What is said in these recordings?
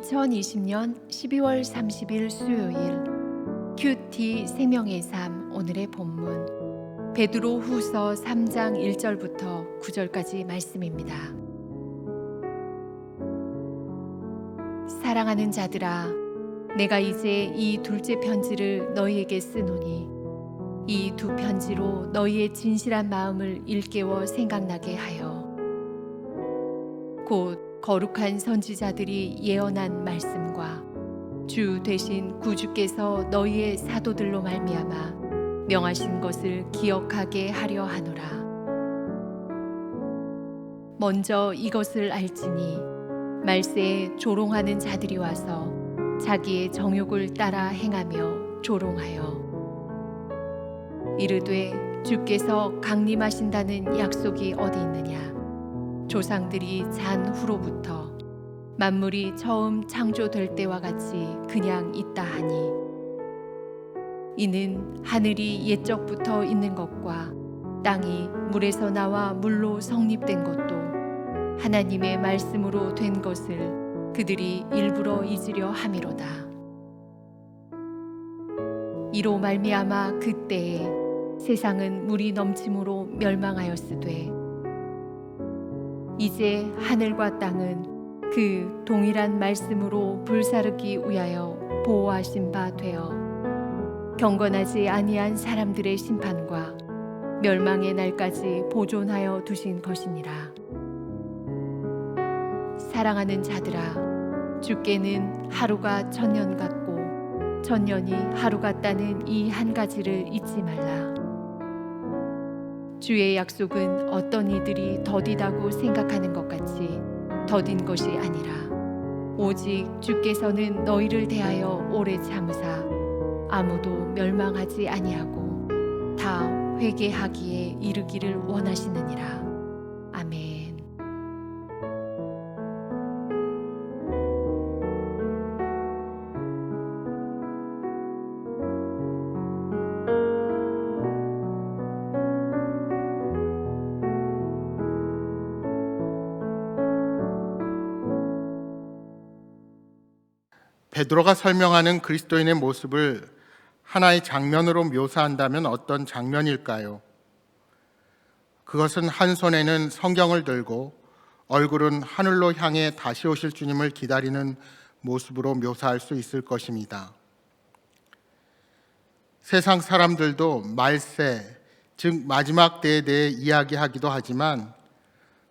2020년 12월 30일 수요일 큐티 생명의 삶 오늘의 본문 베드로 후서 3장 1절부터 9절까지 말씀입니다. 사랑하는 자들아 내가 이제 이 둘째 편지를 너희에게 쓰노니 이 두 편지로 너희의 진실한 마음을 일깨워 생각나게 하여 곧 거룩한 선지자들이 예언한 말씀과 주 대신 구주께서 너희의 사도들로 말미암아 명하신 것을 기억하게 하려 하노라. 먼저 이것을 알지니 말세에 조롱하는 자들이 와서 자기의 정욕을 따라 행하며 조롱하여 이르되 주께서 강림하신다는 약속이 어디 있느냐 조상들이 잔 후로부터 만물이 처음 창조될 때와 같이 그냥 있다 하니 이는 하늘이 옛적부터 있는 것과 땅이 물에서 나와 물로 성립된 것도 하나님의 말씀으로 된 것을 그들이 일부러 잊으려 함이로다. 이로 말미암아 그때에 세상은 물이 넘침으로 멸망하였으되 이제 하늘과 땅은 그 동일한 말씀으로 불사르기 위하여 보호하신 바 되어 경건하지 아니한 사람들의 심판과 멸망의 날까지 보존하여 두신 것이니라. 사랑하는 자들아, 주께는 하루가 천년 같고 천년이 하루 같다는 이 한 가지를 잊지 말라. 주의 약속은 어떤 이들이 더디다고 생각하는 것 같이 더딘 것이 아니라 오직 주께서는 너희를 대하여 오래 참으사 아무도 멸망하지 아니하고 다 회개하기에 이르기를 원하시느니라 베드로가 설명하는 그리스도인의 모습을 하나의 장면으로 묘사한다면 어떤 장면일까요? 그것은 한 손에는 성경을 들고 얼굴은 하늘로 향해 다시 오실 주님을 기다리는 모습으로 묘사할 수 있을 것입니다. 세상 사람들도 말세, 즉 마지막 때에 대해 이야기하기도 하지만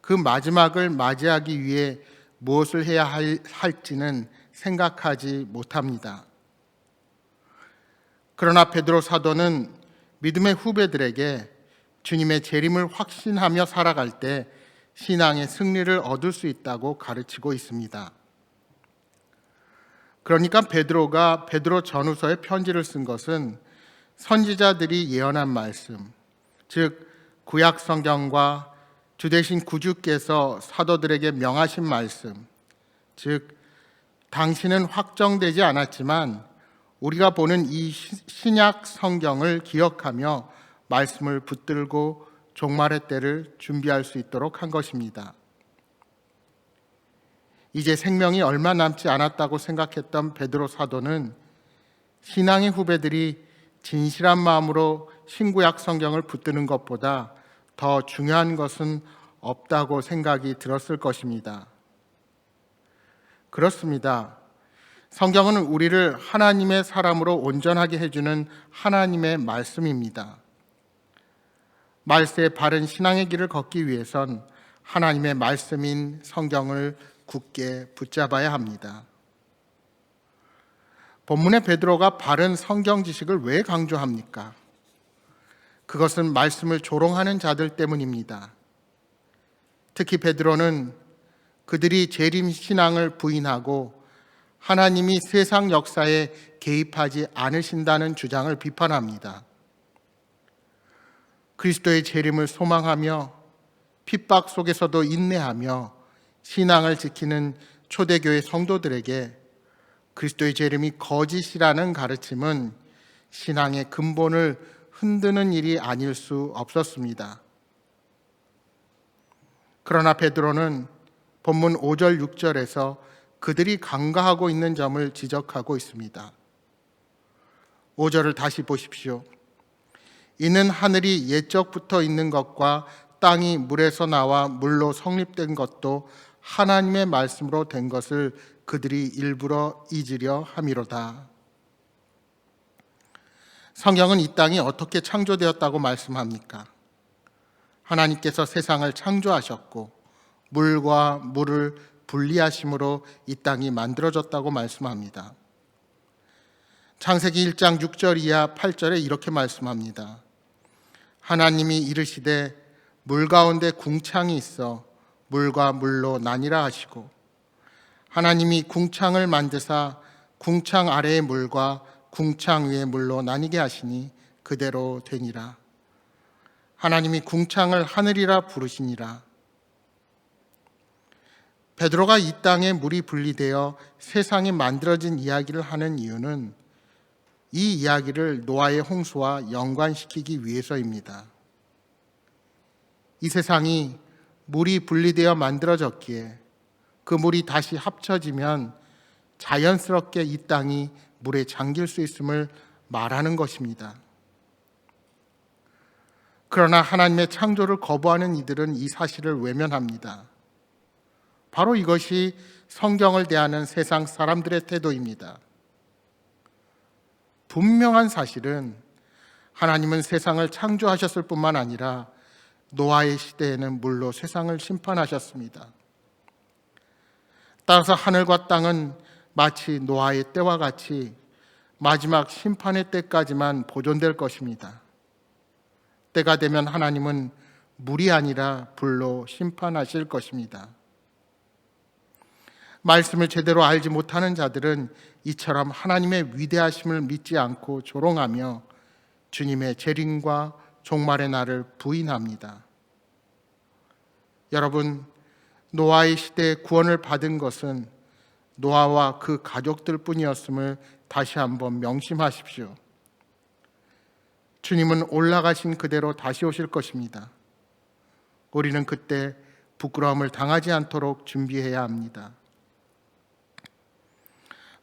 그 마지막을 맞이하기 위해 무엇을 해야 할, 할지는 생각하지 못합니다. 그러나 베드로 사도는 믿음의 후배들에게 주님의 재림을 확신하며 살아갈 때 신앙의 승리를 얻을 수 있다고 가르치고 있습니다. 그러니까 베드로가 베드로 전후서에 편지를 쓴 것은 선지자들이 예언한 말씀, 즉 구약 성경과 주 대신 구주께서 사도들에게 명하신 말씀, 즉 당신은 확정되지 않았지만 우리가 보는 이 신약 성경을 기억하며 말씀을 붙들고 종말의 때를 준비할 수 있도록 한 것입니다. 이제 생명이 얼마 남지 않았다고 생각했던 베드로 사도는 신앙의 후배들이 진실한 마음으로 신구약 성경을 붙드는 것보다 더 중요한 것은 없다고 생각이 들었을 것입니다. 그렇습니다. 성경은 우리를 하나님의 사람으로 온전하게 해주는 하나님의 말씀입니다. 말세의 바른 신앙의 길을 걷기 위해선 하나님의 말씀인 성경을 굳게 붙잡아야 합니다. 본문의 베드로가 바른 성경 지식을 왜 강조합니까? 그것은 말씀을 조롱하는 자들 때문입니다. 특히 베드로는 그들이 재림 신앙을 부인하고 하나님이 세상 역사에 개입하지 않으신다는 주장을 비판합니다. 그리스도의 재림을 소망하며 핍박 속에서도 인내하며 신앙을 지키는 초대교회 성도들에게 그리스도의 재림이 거짓이라는 가르침은 신앙의 근본을 흔드는 일이 아닐 수 없었습니다. 그러나 베드로는 본문 5절 6절에서 그들이 간과하고 있는 점을 지적하고 있습니다. 5절을 다시 보십시오. 이는 하늘이 옛적부터 있는 것과 땅이 물에서 나와 물로 성립된 것도 하나님의 말씀으로 된 것을 그들이 일부러 잊으려 함이로다. 성경은 이 땅이 어떻게 창조되었다고 말씀합니까? 하나님께서 세상을 창조하셨고 물과 물을 분리하심으로 이 땅이 만들어졌다고 말씀합니다. 창세기 1장 6절 이하 8절에 이렇게 말씀합니다. 하나님이 이르시되 물 가운데 궁창이 있어 물과 물로 나뉘라 하시고 하나님이 궁창을 만드사 궁창 아래의 물과 궁창 위의 물로 나뉘게 하시니 그대로 되니라. 하나님이 궁창을 하늘이라 부르시니라. 베드로가 이 땅에 물이 분리되어 세상이 만들어진 이야기를 하는 이유는 이 이야기를 노아의 홍수와 연관시키기 위해서입니다. 이 세상이 물이 분리되어 만들어졌기에 그 물이 다시 합쳐지면 자연스럽게 이 땅이 물에 잠길 수 있음을 말하는 것입니다. 그러나 하나님의 창조를 거부하는 이들은 이 사실을 외면합니다. 바로 이것이 성경을 대하는 세상 사람들의 태도입니다. 분명한 사실은 하나님은 세상을 창조하셨을 뿐만 아니라 노아의 시대에는 물로 세상을 심판하셨습니다. 따라서 하늘과 땅은 마치 노아의 때와 같이 마지막 심판의 때까지만 보존될 것입니다. 때가 되면 하나님은 물이 아니라 불로 심판하실 것입니다. 말씀을 제대로 알지 못하는 자들은 이처럼 하나님의 위대하심을 믿지 않고 조롱하며 주님의 재림과 종말의 날을 부인합니다. 여러분, 노아의 시대에 구원을 받은 것은 노아와 그 가족들 뿐이었음을 다시 한번 명심하십시오. 주님은 올라가신 그대로 다시 오실 것입니다. 우리는 그때 부끄러움을 당하지 않도록 준비해야 합니다.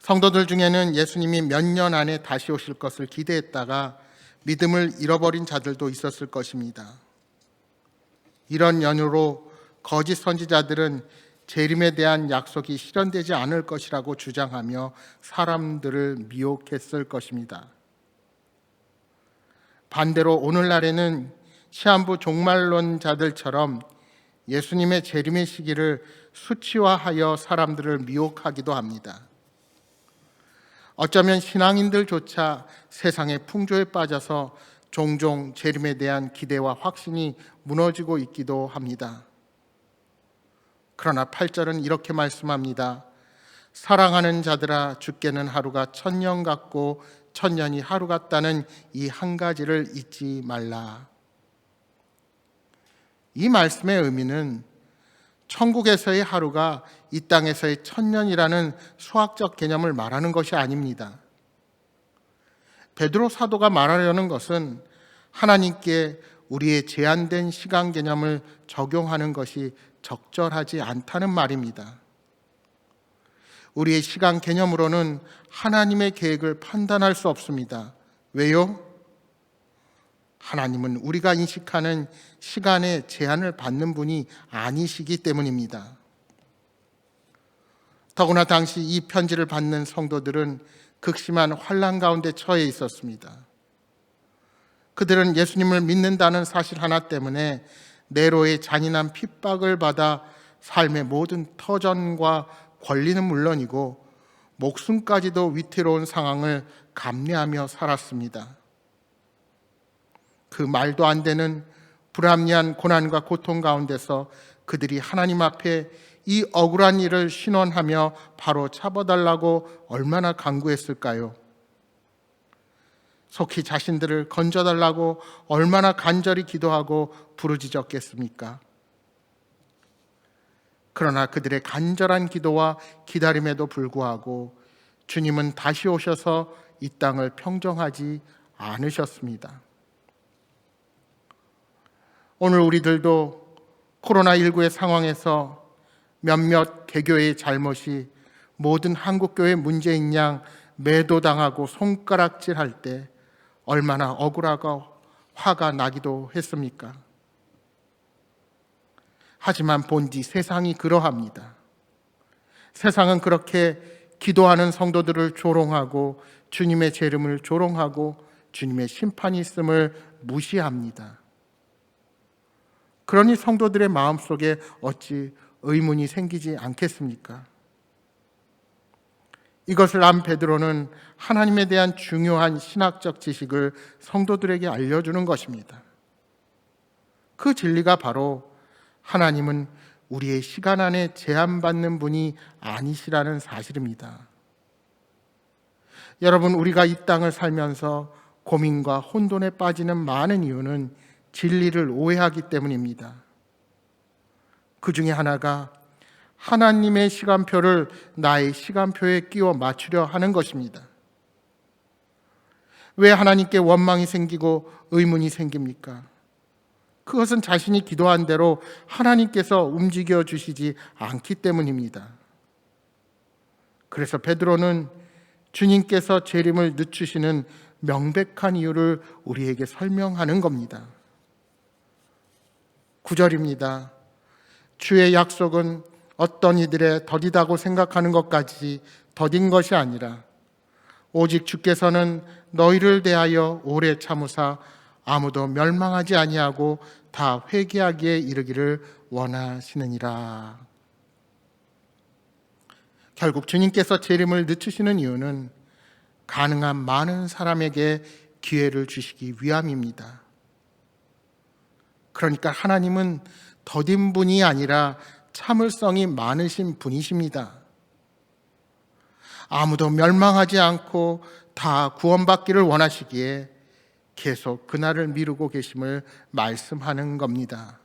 성도들 중에는 예수님이 몇 년 안에 다시 오실 것을 기대했다가 믿음을 잃어버린 자들도 있었을 것입니다. 이런 연유로 거짓 선지자들은 재림에 대한 약속이 실현되지 않을 것이라고 주장하며 사람들을 미혹했을 것입니다. 반대로 오늘날에는 시한부 종말론자들처럼 예수님의 재림의 시기를 수치화하여 사람들을 미혹하기도 합니다. 어쩌면 신앙인들조차 세상의 풍조에 빠져서 종종 재림에 대한 기대와 확신이 무너지고 있기도 합니다. 그러나 8절은 이렇게 말씀합니다. 사랑하는 자들아 죽게는 하루가 천년 같고 천년이 하루 같다는 이 한 가지를 잊지 말라. 이 말씀의 의미는 천국에서의 하루가 이 땅에서의 천년이라는 수학적 개념을 말하는 것이 아닙니다. 베드로 사도가 말하려는 것은 하나님께 우리의 제한된 시간 개념을 적용하는 것이 적절하지 않다는 말입니다. 우리의 시간 개념으로는 하나님의 계획을 판단할 수 없습니다. 왜요? 하나님은 우리가 인식하는 시간의 제한을 받는 분이 아니시기 때문입니다. 더구나 당시 이 편지를 받는 성도들은 극심한 환란 가운데 처해 있었습니다. 그들은 예수님을 믿는다는 사실 하나 때문에 네로의 잔인한 핍박을 받아 삶의 모든 터전과 권리는 물론이고 목숨까지도 위태로운 상황을 감내하며 살았습니다. 그 말도 안 되는 불합리한 고난과 고통 가운데서 그들이 하나님 앞에 이 억울한 일을 신원하며 바로 잡아달라고 얼마나 간구했을까요? 속히 자신들을 건져달라고 얼마나 간절히 기도하고 부르짖었겠습니까? 그러나 그들의 간절한 기도와 기다림에도 불구하고 주님은 다시 오셔서 이 땅을 평정하지 않으셨습니다. 오늘 우리들도 코로나19의 상황에서 몇몇 개교의 잘못이 모든 한국교회 문제인 양 매도당하고 손가락질 할 때 얼마나 억울하고 화가 나기도 했습니까? 하지만 본디 세상이 그러합니다. 세상은 그렇게 기도하는 성도들을 조롱하고 주님의 재림을 조롱하고 주님의 심판이 있음을 무시합니다. 그러니 성도들의 마음속에 어찌 의문이 생기지 않겠습니까? 이것을 안 베드로는 하나님에 대한 중요한 신학적 지식을 성도들에게 알려주는 것입니다. 그 진리가 바로 하나님은 우리의 시간 안에 제한받는 분이 아니시라는 사실입니다. 여러분, 우리가 이 땅을 살면서 고민과 혼돈에 빠지는 많은 이유는 진리를 오해하기 때문입니다. 그 중에 하나가 하나님의 시간표를 나의 시간표에 끼워 맞추려 하는 것입니다. 왜 하나님께 원망이 생기고 의문이 생깁니까? 그것은 자신이 기도한 대로 하나님께서 움직여 주시지 않기 때문입니다. 그래서 베드로는 주님께서 재림을 늦추시는 명백한 이유를 우리에게 설명하는 겁니다. 9절입니다. 주의 약속은 어떤 이들의 더디다고 생각하는 것까지 더딘 것이 아니라 오직 주께서는 너희를 대하여 오래 참으사 아무도 멸망하지 아니하고 다 회개하기에 이르기를 원하시느니라. 결국 주님께서 재림을 늦추시는 이유는 가능한 많은 사람에게 기회를 주시기 위함입니다. 그러니까 하나님은 더딘 분이 아니라 참을성이 많으신 분이십니다. 아무도 멸망하지 않고 다 구원받기를 원하시기에 계속 그날을 미루고 계심을 말씀하는 겁니다.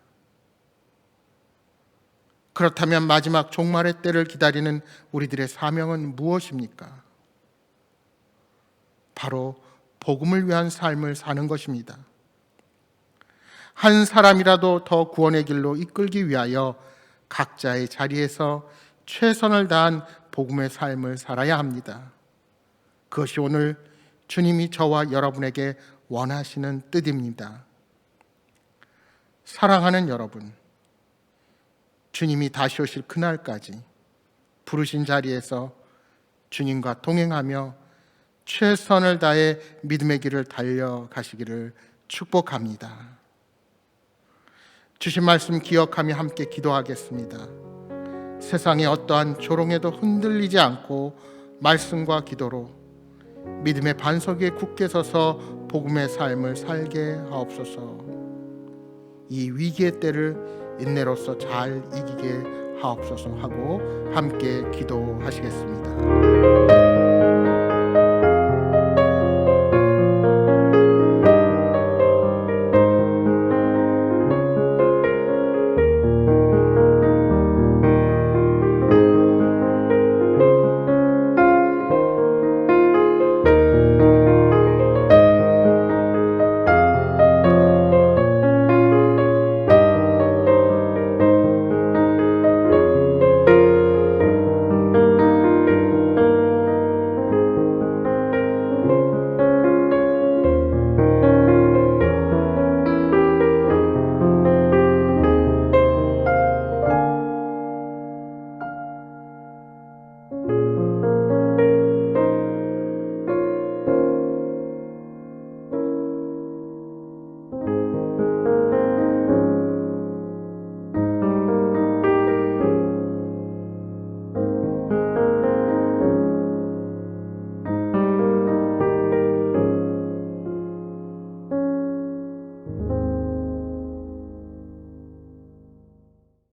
그렇다면 마지막 종말의 때를 기다리는 우리들의 사명은 무엇입니까? 바로 복음을 위한 삶을 사는 것입니다. 한 사람이라도 더 구원의 길로 이끌기 위하여 각자의 자리에서 최선을 다한 복음의 삶을 살아야 합니다. 그것이 오늘 주님이 저와 여러분에게 원하시는 뜻입니다. 사랑하는 여러분, 주님이 다시 오실 그날까지 부르신 자리에서 주님과 동행하며 최선을 다해 믿음의 길을 달려가시기를 축복합니다. 주신 말씀 기억하며 함께 기도하겠습니다. 세상의 어떠한 조롱에도 흔들리지 않고 말씀과 기도로 믿음의 반석에 굳게 서서 복음의 삶을 살게 하옵소서. 이 위기의 때를 인내로서 잘 이기게 하옵소서 하고 함께 기도하시겠습니다.